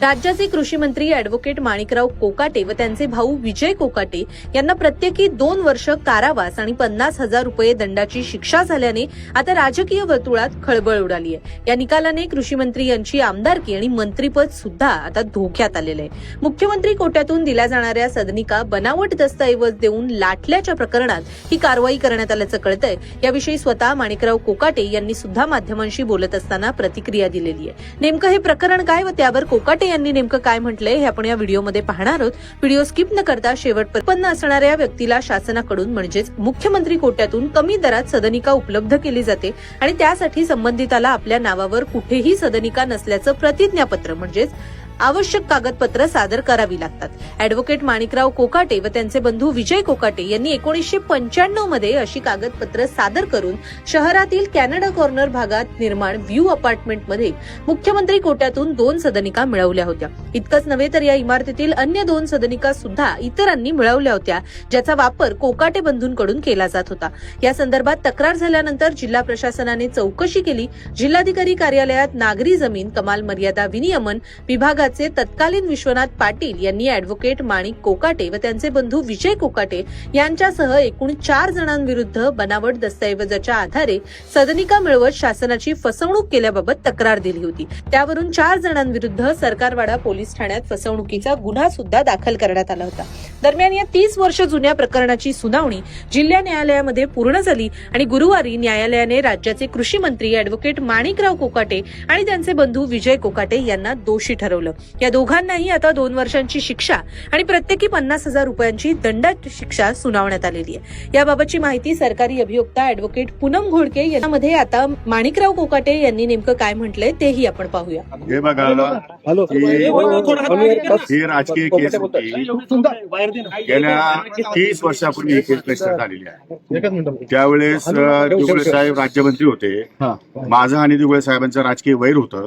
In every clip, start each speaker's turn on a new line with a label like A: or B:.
A: राज्याचे कृषी मंत्री अॅडव्होकेट माणिकराव कोकाटे व त्यांचे भाऊ विजय कोकाटे यांना प्रत्येकी दोन वर्ष कारावास आणि पन्नास हजार रुपये दंडाची शिक्षा झाल्याने आता राजकीय वर्तुळात खळबळ उडाली आहे. या निकालाने कृषी मंत्री यांची आमदारकी आणि मंत्रीपद सुद्धा आता धोक्यात आलेलं आहे. मुख्यमंत्री कोट्यातून दिल्या जाणाऱ्या सदनिका बनावट दस्तऐवज देऊन लाटल्याच्या प्रकरणात ही कारवाई करण्यात आल्याचं कळतंय. याविषयी स्वतः माणिकराव कोकाटे यांनी सुद्धा माध्यमांशी बोलत असताना प्रतिक्रिया दिलेली आहे. नेमकं हे प्रकरण काय व त्यावर कोकाटे यांनी नेमकं काय म्हटलंय हे आपण या व्हिडिओमध्ये पाहणार आहोत. व्हिडिओ स्किप न करता शेवट उत्पन्न असणाऱ्या व्यक्तीला शासनाकडून म्हणजेच मुख्यमंत्री कोट्यातून कमी दरात सदनिका उपलब्ध केली जाते आणि त्यासाठी संबंधिताला आपल्या नावावर कुठेही सदनिका नसल्याचं प्रतिज्ञापत्र म्हणजेच आवश्यक कागदपत्र सादर करावी लागतात. अॅडव्होकेट माणिकराव कोकाटे व त्यांचे बंधू विजय कोकाटे यांनी एकोणीसशे पंच्याण्णवमध्ये अशी कागदपत्र सादर करून शहरातील कॅनडा कॉर्नर भागात निर्माण व्ह्यू अपार्टमेंटमध्ये मुख्यमंत्री कोट्यातून दोन सदनिका मिळवल्या होत्या. इतकंच नव्हे तर या इमारतीतील अन्य दोन सदनिका सुद्धा इतरांनी मिळवल्या होत्या ज्याचा वापर कोकाटे बंधूंकडून केला जात होता. या संदर्भात तक्रार झाल्यानंतर जिल्हा प्रशासनाने चौकशी केली. जिल्हाधिकारी कार्यालयात नागरी जमीन कमाल मर्यादा विनियमन विभागात विभागाचे तत्कालीन विश्वनाथ पाटील यांनी अॅडव्होकेट माणिक कोकाटे व त्यांचे बंधू विजय कोकाटे यांच्यासह एकूण चार जणांविरुद्ध बनावट दस्तऐवजाच्या आधारे सदनिका मिळवत शासनाची फसवणूक केल्याबाबत तक्रार दिली होती. त्यावरून चार जणांविरुद्ध सरकारवाडा पोलीस ठाण्यात फसवणुकीचा गुन्हा सुद्धा दाखल करण्यात आला होता. दरम्यान या तीस वर्ष जुन्या प्रकरणाची सुनावणी जिल्हा न्यायालयामध्ये पूर्ण झाली आणि गुरुवारी न्यायालयाने राज्याचे कृषी मंत्री अॅडव्होकेट माणिकराव कोकाटे आणि त्यांचे बंधू विजय कोकाटे यांना दोषी ठरवलं. या दोघांनाही आता दोन वर्षांची शिक्षा आणि प्रत्येकी पन्नास हजार रुपयांची दंडाची शिक्षा सुनावण्यात आलेली आहे. याबाबतची माहिती सरकारी अभियोक्ता अॅडव्होकेट पूनम घोडके यामध्ये आता माणिकराव कोकाटे यांनी नेमकं काय म्हटलंय तेही आपण पाहूया.
B: हे बघा
C: हॅलो.
B: ही ही राजकीय केस होती. गेल्या तीस वर्षापूर्वी ही केस झालेली आहे.
C: एकच मिनिट
B: त्यावेळेस दुबळे साहेब राज्यमंत्री होते. माझं आणि दुबळे साहेबांचं राजकीय वैर होतं.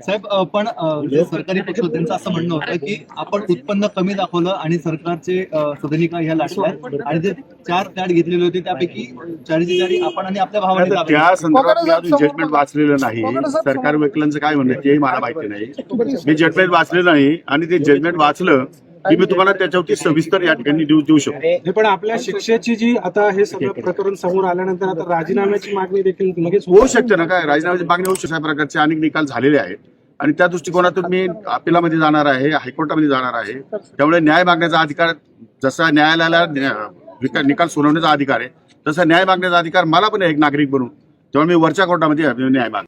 D: साहेब पण सरकारी पक्ष होते, त्यांचं असं म्हणणं होतं की आपण उत्पन्न कमी दाखवलं आणि सरकारचे सदनिका ह्या लाटल्या आणि जे चार फ्लॅट घेतलेले होते त्यापैकी चाळीसची चाळी आपण आणि आपल्या भावाने
B: त्या संदर्भात मी अजून जजमेंट वाचलेलं नाही. सरकार वकिलांचं काय म्हणणं तेही मला माहिती नाही. मी जजमेंट वाचलेलं नाही आणि ते जजमेंट वाचलं मी तुम्हाला त्याच्यावरती सविस्तर या ठिकाणी देऊ देऊ शकतो.
C: हे पण आपल्या शिक्षेची जी आता हे सगळं प्रकरण समोर आल्यानंतर आता राजीनाम्याची मागणी देखील लगेच
B: होऊ शकते ना काय? राजीनाम्याची मागणी होऊ शकते अशा प्रकारचे अनेक निकाल झालेले आहेत. आणि त्या दृष्टिकोनातून मी अपिलामध्ये जाणार आहे हायकोर्टामध्ये जाणार आहे. त्यामुळे न्याय मागण्याचा अधिकार जसा न्यायालयाला निकाल सोडवण्याचा अधिकार आहे तसा न्याय मागण्याचा अधिकार मला पण आहे एक नागरिक म्हणून त्यामुळे मी वरच्या कोर्टामध्ये न्याय माग